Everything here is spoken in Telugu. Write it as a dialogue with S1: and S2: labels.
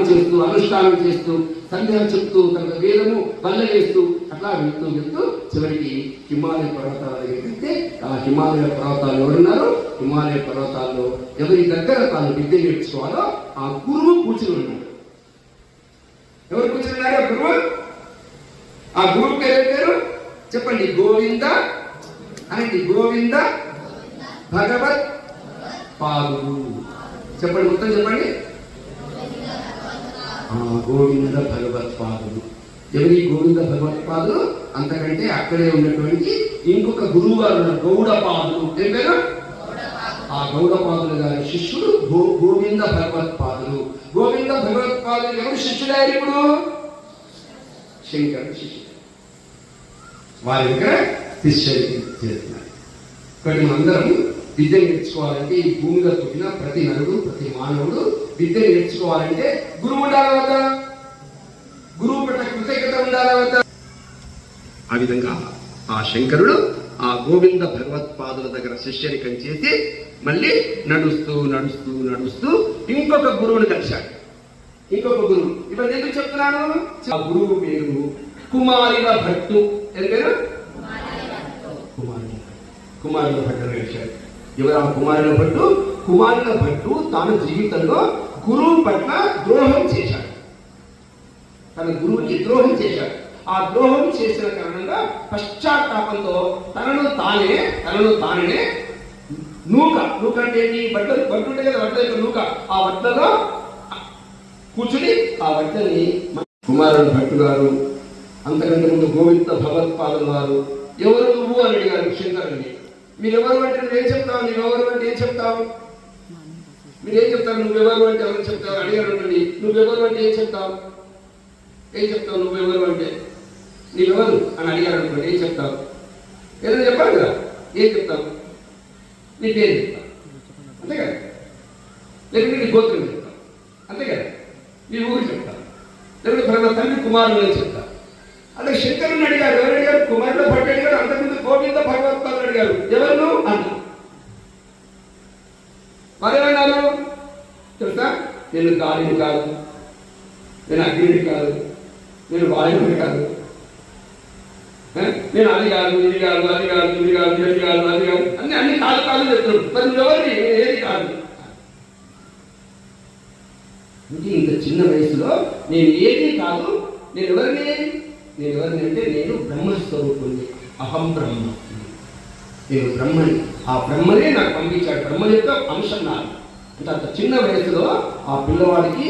S1: చేస్తూ అనుష్ఠానం చేస్తూ సందేహం చెప్తూ తన వేదము వల్ల చేస్తూ అట్లా వెళ్తూ వెళ్తూ చివరికి హిమాలయ పర్వతాల దగ్గరికి ఆ హిమాలయ పర్వతాలు ఎవరున్నారు హిమాలయ పర్వతాల్లో ఎవరి దగ్గర తాను విద్య నేర్చుకోవాలో ఆ గురువు కూర్చుని ఉన్నాడు. ఎవరు కూర్చుని ఉన్నారు? ఆ గురువు? ఆ గురువు పేరు పేరు? చెప్పండి గోవింద అనండి గోవింద భగవత్ పాదు చెప్పండి మొత్తం చెప్పండి. గోవింద భగవత్పాదుడు ఎవరి గోవింద భగవత్పాదులు అంతకంటే అక్కడే ఉన్నటువంటి ఇంకొక గురువు గారు ఉన్నారు గౌడపాదులు. ఏం పేరు? ఆ గౌడపాదులు గారి శిష్యుడు గో గోవింద భగవత్పాదులు గోవింద భగవత్పాదులు ఎవరు శిష్యుడారు ఇప్పుడు? శంకరుడు శిష్యుడు. వారి దగ్గర శిష్యుడికి చేస్తున్నారు. ఇక్కడ అందరం విద్య నేర్చుకోవాలంటే ఈ భూమిలో పుట్టిన ప్రతి నరుడు ప్రతి మానవుడు విద్య నేర్చుకోవాలంటే గురువు ఉండాలా వద్దా గురువు పట్ల కృతజ్ఞత ఉండాలా వద్దా ఆ విధంగా ఆ శంకరుడు ఆ గోవింద భగవత్పాదుల దగ్గర శిష్యరికం చేసి మళ్ళీ నడుస్తూ నడుస్తూ నడుస్తూ ఇంకొక గురువుని కలిశాడు. ఇంకొక గురువు. ఇవన్నీ ఎందుకు చెప్తున్నాను? ఆ గురువు పేరు కుమారిల భట్టు. ఏం పేరు? కుమారుల కుమారుల భట్టు కలిశాడు. ఎవరు ఆ కుమారుల భట్టు? కుమారుల భట్టు తాను జీవితంలో గురువు పట్ల ద్రోహం చేశాడు. తన గురువుకి ద్రోహం చేశాడు. ఆ ద్రోహం చేసిన కారణంగా పశ్చాత్తాపంతో తనను తానే తనను తాననే నూక. నూక అంటే ఏంటి? బట్టలు బట్టు ఉంటాయి కదా బట్టల యొక్క నూక. ఆ బట్టలో కూర్చుని ఆ బట్టని కుమారుడు భట్టు గారు అంతకంటే ముందు గోవింద భగవత్పాదుల వారు ఎవరు నువ్వు అని అడిగారు శంకరుని మీరెవరు అంటే నువ్వేం చెప్తావు? నువ్వెవరు అంటే ఏం చెప్తావు? మీరేం చెప్తారు? నువ్వెవరు అంటే ఎవరు చెప్తావు అడిగారు అనుకోండి నువ్వెవరు అంటే ఏం చెప్తావు? ఏం చెప్తావు నువ్వెవరు అంటే? నీవెవరు? అని అడిగారు అనుకోండి ఏం చెప్తావు? ఏదైనా చెప్పాలి కదా. ఏం చెప్తావు? నీ పేరు చెప్తావు. అంతే కదా? లేకపోతే నీ గోత్రం చెప్తావు. అంతే కదా? నీ ఊరు చెప్తావు. లేకపోతే ఫలానా తండ్రి కుమారుడు అని చెప్తావు. అలాగే శంకరుని అడిగారు. ఎవరు అడిగారు? కుమారుడు భట్ అడిగారు అంతకుముందు గోవింద భగవత్పాదులు అడిగారు? ఎవరు? అన్నారు మరేమన్నారు తెలుసా? నేను గాలిని కాదు. నేను అగ్నిని కాదు. నేను వాయువుని కాదు. నేను అది కాదు ఇది కాదు అది కాదు ఇది కాదు ఇది కాదు అది కాదు. అన్ని అన్ని కాదు కాదు చెప్తున్నాడు మరి నేను ఏది కాదు? అంటే ఇంత చిన్న వయసులో నేను ఏది కాదు? నేను ఎవరిని? నేను ఎవరిని అంటే నేను బ్రహ్మస్వరూపుణ్ణి అహం బ్రహ్మ. నేను బ్రహ్మని. ఆ బ్రహ్మనే నాకు పంపించాడు. బ్రహ్మ యొక్క అంశం నాకు అంత చిన్న వయసులో ఆ పిల్లవాడికి